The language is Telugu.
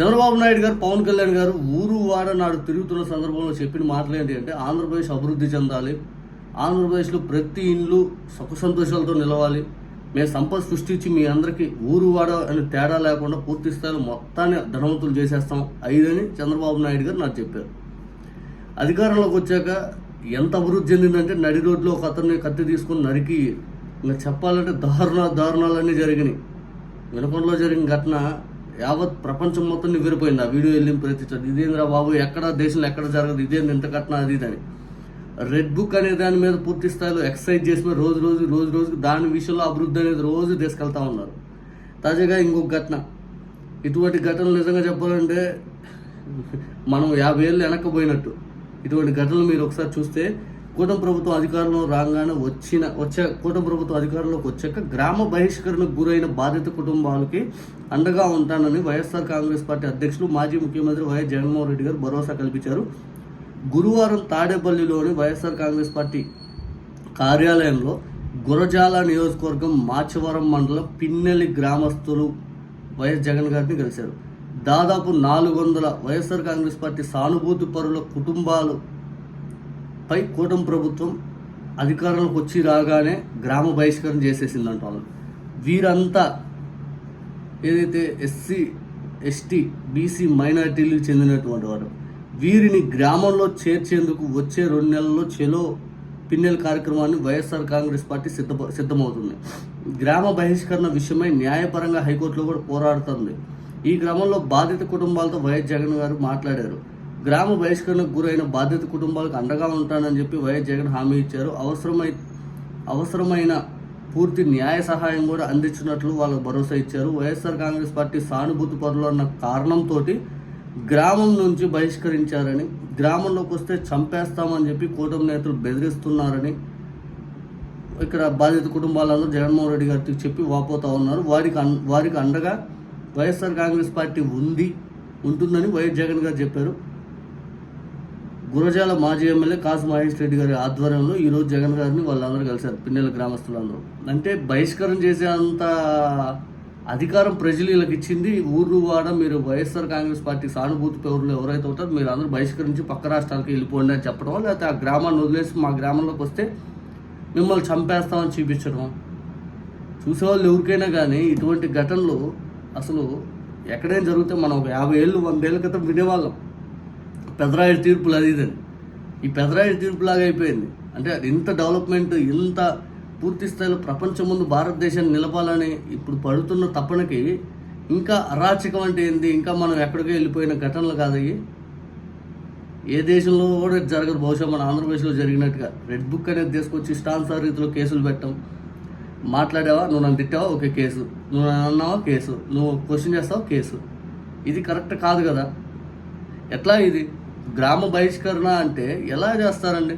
చంద్రబాబు నాయుడు గారు పవన్ కళ్యాణ్ గారు ఊరు వాడ నాడు తిరుగుతున్న సందర్భంలో చెప్పిన మాటలు ఏంటి అంటే ఆంధ్రప్రదేశ్ అభివృద్ధి చెందాలి. ఆంధ్రప్రదేశ్లో ప్రతి ఇండ్లు సుఖ సంతోషాలతో నిలవాలి. మేము సంపద సృష్టించి మీ అందరికీ ఊరు వాడ అని తేడా లేకుండా పూర్తి స్థాయిలో మొత్తాన్ని ధనవంతులు చేసేస్తాం. ఐదని చంద్రబాబు నాయుడు గారు నాకు చెప్పారు. అధికారంలోకి వచ్చాక ఎంత అభివృద్ధి చెందిందంటే నడి రోడ్లో ఒక అతన్ని కత్తి తీసుకుని నరికి ఇంకా చెప్పాలంటే దారుణ దారుణాలన్నీ జరిగినాయి. వినకొండలో జరిగిన ఘటన యావత్ ప్రపంచం మొత్తం నివ్వెరిపోయింది. ఆ వీడియో వెళ్ళిన ప్రతి చోట ఇదేంద్రా బాబు ఎక్కడ దేశంలో ఎక్కడ జరగదు ఇదేంది ఎంత ఘటన అది ఇది అని. రెడ్ బుక్ అనే దాని మీద పూర్తి స్థాయిలో ఎక్సర్సైజ్ చేసిన రోజు రోజు రోజు రోజు దాని విషయంలో అభివృద్ధి అనేది రోజు తీసుకెళ్తా ఉన్నారు. తాజాగా ఇంకొక ఘటన. ఇటువంటి ఘటనలు నిజంగా చెప్పాలంటే మనం యాభై ఏళ్ళు వెనక్కిపోయినట్టు ఇటువంటి ఘటనలు మీరు ఒకసారి చూస్తే కూటమి ప్రభుత్వం అధికారంలో రాగానే వచ్చిన వచ్చే కూటమి ప్రభుత్వం అధికారంలోకి వచ్చాక గ్రామ బహిష్కరణకు గురైన బాధిత కుటుంబాలకి అండగా ఉంటానని వైఎస్ఆర్ కాంగ్రెస్ పార్టీ అధ్యక్షులు మాజీ ముఖ్యమంత్రి వైఎస్ జగన్మోహన్ రెడ్డి గారు భరోసా కల్పించారు. గురువారం తాడేపల్లిలోని వైఎస్ఆర్ కాంగ్రెస్ పార్టీ కార్యాలయంలో గురజాల నియోజకవర్గం మాచవరం మండలం పిన్నెలి గ్రామస్తులు వైఎస్ జగన్ గారిని కలిశారు. దాదాపు నాలుగు వందల వైఎస్ఆర్ కాంగ్రెస్ పార్టీ సానుభూతి పరుల కుటుంబాలు పై కూటమి ప్రభుత్వం అధికారంలోకి వచ్చి రాగానే గ్రామ బహిష్కరణ చేసేసిందంట వాళ్ళు. వీరంతా ఏదైతే ఎస్సీ ఎస్టీ బీసీ మైనారిటీలకు చెందినటువంటి వారు వీరిని గ్రామంలో చేర్చేందుకు వచ్చే రెండు నెలల్లో చెలో పిన్నెల కార్యక్రమాన్ని వైఎస్ఆర్ కాంగ్రెస్ పార్టీ సిద్ధ సిద్ధమవుతుంది. గ్రామ బహిష్కరణ విషయమై న్యాయపరంగా హైకోర్టులో కూడా పోరాడుతుంది. ఈ క్రమంలో బాధిత కుటుంబాలతో వైఎస్ జగన్ గారు మాట్లాడారు. గ్రామ బహిష్కరణకు గురైన బాధిత కుటుంబాలకు అండగా ఉంటానని చెప్పి వైఎస్ జగన్ హామీ ఇచ్చారు. అవసరమై అవసరమైన పూర్తి న్యాయ సహాయం కూడా అందించినట్లు వాళ్ళకు భరోసా ఇచ్చారు. వైఎస్ఆర్ కాంగ్రెస్ పార్టీ సానుభూతి పరులు అన్న కారణంతో గ్రామం నుంచి బహిష్కరించారని గ్రామంలోకి వస్తే చంపేస్తామని చెప్పి కూటమి నేతలు బెదిరిస్తున్నారని ఇక్కడ బాధిత కుటుంబాలందరూ జగన్మోహన్ రెడ్డి గారికి చెప్పి వాపోతా ఉన్నారు. వారికి అన్ వారికి అండగా వైఎస్ఆర్ కాంగ్రెస్ పార్టీ ఉంది ఉంటుందని వైఎస్ జగన్ గారు చెప్పారు. గురజాల మాజీ ఎమ్మెల్యే కాసు మహేష్ రెడ్డి గారి ఆధ్వర్యంలో ఈరోజు జగన్ గారిని వాళ్ళందరూ కలిశారు పిన్నెల గ్రామస్తులందరూ. అంటే బహిష్కరణ చేసే అంత అధికారం ప్రజలు వీళ్ళకి ఇచ్చింది ఊర్లు వాడ మీరు వైఎస్ఆర్ కాంగ్రెస్ పార్టీ సానుభూతి పౌరులు ఎవరైతే ఉంటారో మీరు అందరూ బహిష్కరించి పక్క రాష్ట్రాలకు వెళ్ళిపోండి అని చెప్పడం లేకపోతే ఆ గ్రామాన్ని వదిలేసి మా గ్రామంలోకి వస్తే మిమ్మల్ని చంపేస్తామని చూపించడం చూసేవాళ్ళు ఎవరికైనా కానీ ఇటువంటి ఘటనలు అసలు ఎక్కడైనా జరిగితే మనం ఒక యాభై ఏళ్ళు వంద ఏళ్ళ క్రితం వినేవాళ్ళం. పెదరాయుడు తీర్పులు అది ఇదని ఈ పెదరాయుడు తీర్పులాగా అయిపోయింది. అంటే అది ఇంత డెవలప్మెంట్ ఇంత పూర్తి స్థాయిలో ప్రపంచం ముందు భారతదేశాన్ని నిలపాలని ఇప్పుడు పడుతున్న తప్పనకి ఇంకా అరాచకం అంటే ఏంది? ఇంకా మనం ఎక్కడికో వెళ్ళిపోయిన ఘటనలు కాదయ్యి ఏ దేశంలో కూడా జరగదు. బహుశా మన ఆంధ్రప్రదేశ్లో జరిగినట్టుగా. రెడ్ బుక్ అనేది తీసుకొచ్చి ఇష్టానుసార రీతిలో కేసులు పెట్టాం మాట్లాడావా? నువ్వు నన్ను తిట్టావా? Okay case. నువ్వు అన్నావా? కేసు. నువ్వు క్వశ్చన్ చేస్తావా? కేసు. ఇది కరెక్ట్ కాదు కదా. ఎట్లా ఇది? గ్రామ బహిష్కరణ అంటే ఎలా చేస్తారండి?